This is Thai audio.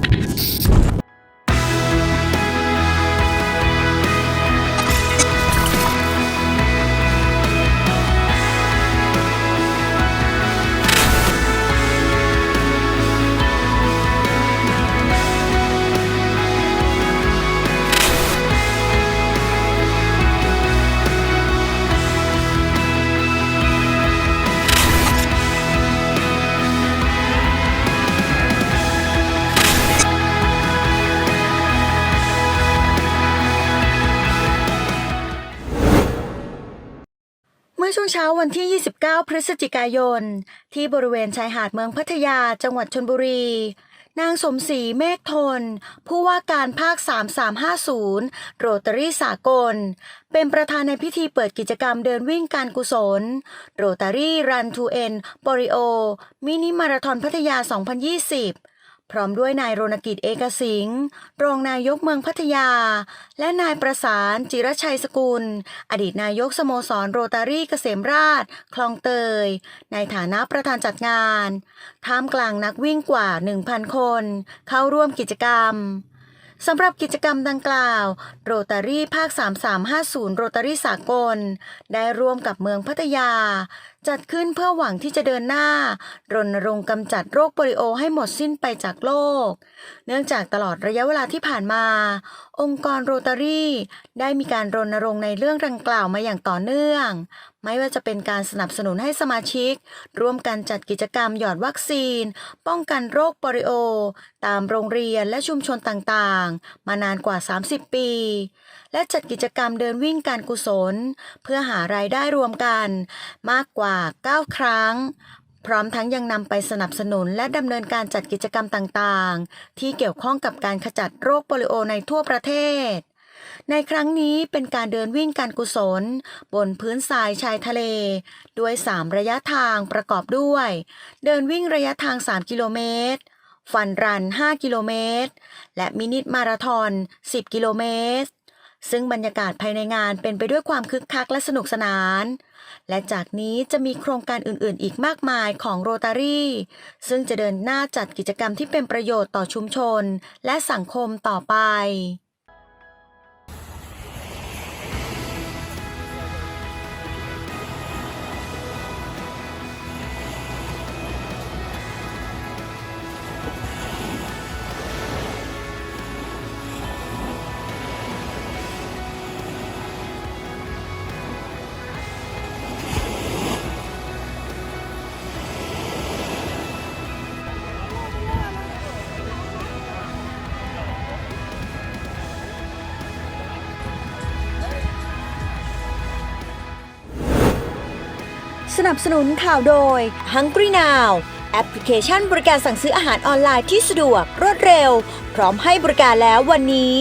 Peace. ช่วงเช้าวันที่ 29 พฤศจิกายน ที่บริเวณชายหาดเมืองพัทยาจังหวัดชนบุรี นางสมศรีเมฆทน ผู้ว่าการภาค 3350 โรตารี่สากล เป็นประธานในพิธีเปิดกิจกรรมเดินวิ่งการกุศล โรตารี่รันทูเอ็นบริโอ มินิมาราธอนพัทยา 2020 พร้อมด้วยนายโรณกิจเอกสิงห์รองนายกเมืองพัทยา และนายประสานจิรชัยสกุล อดีตนายกสโมสรโรตารี่เกษมราช คลองเตย ในฐานะประธานจัดงานท่ามกลางนักวิ่งกว่า 1,000 คน เข้าร่วมกิจกรรมสำหรับกิจกรรมดังกล่าว โรตารี่ภาค 3350 โรตารี่สากล ได้ร่วมกับเมืองพัทยา จัดขึ้นเพื่อหวังที่จะเดินหน้ารณรงค์กำจัดโรคโปลิโอให้หมดสิ้นไปจากโลก เนื่องจากตลอดระยะเวลาที่ผ่านมา องค์กรโรตารี่ได้มีการรณรงค์ในเรื่องดังกล่าวมาอย่างต่อเนื่อง ไม่ว่าจะเป็นการสนับสนุนให้สมาชิก ร่วมกันจัดกิจกรรมหยอดวัคซีน ป้องกันโรคโปลิโอ ตามโรงเรียนและชุมชนต่างๆ มานานกว่า 30 ปี และจัดกิจกรรมเดินวิ่งการกุศล เพื่อหารายได้รวมกัน มากกว่า9 ครั้ง พร้อมทั้งยังนำไปสนับสนุนและดำเนินการจัดกิจกรรมต่างๆ ที่เกี่ยวข้องกับการขจัดโรคโปลิโอในทั่วประเทศในครั้งนี้เป็นการเดินวิ่งการกุศล บนพื้นทรายชายทะเล ด้วย 3 ระยะทางประกอบด้วย เดินวิ่งระยะทาง 3 กิโลเมตร ฟันรัน 5 กิโลเมตร และมินิมาราธอน 10 กิโลเมตร ซึ่งบรรยากาศภายในงานเป็นไปด้วยความคึกคักและสนุกสนาน และจากนี้จะมีโครงการอื่นๆ อีกมากมายของโรตารี่ ซึ่งจะเดินหน้าจัดกิจกรรมที่เป็นประโยชน์ต่อชุมชน และสังคมต่อไป สนับสนุนข่าวโดย Hungry Now แอปพลิเคชันบริการสั่งซื้ออาหารออนไลน์ที่สะดวกรวดเร็ว พร้อมให้บริการแล้ววันนี้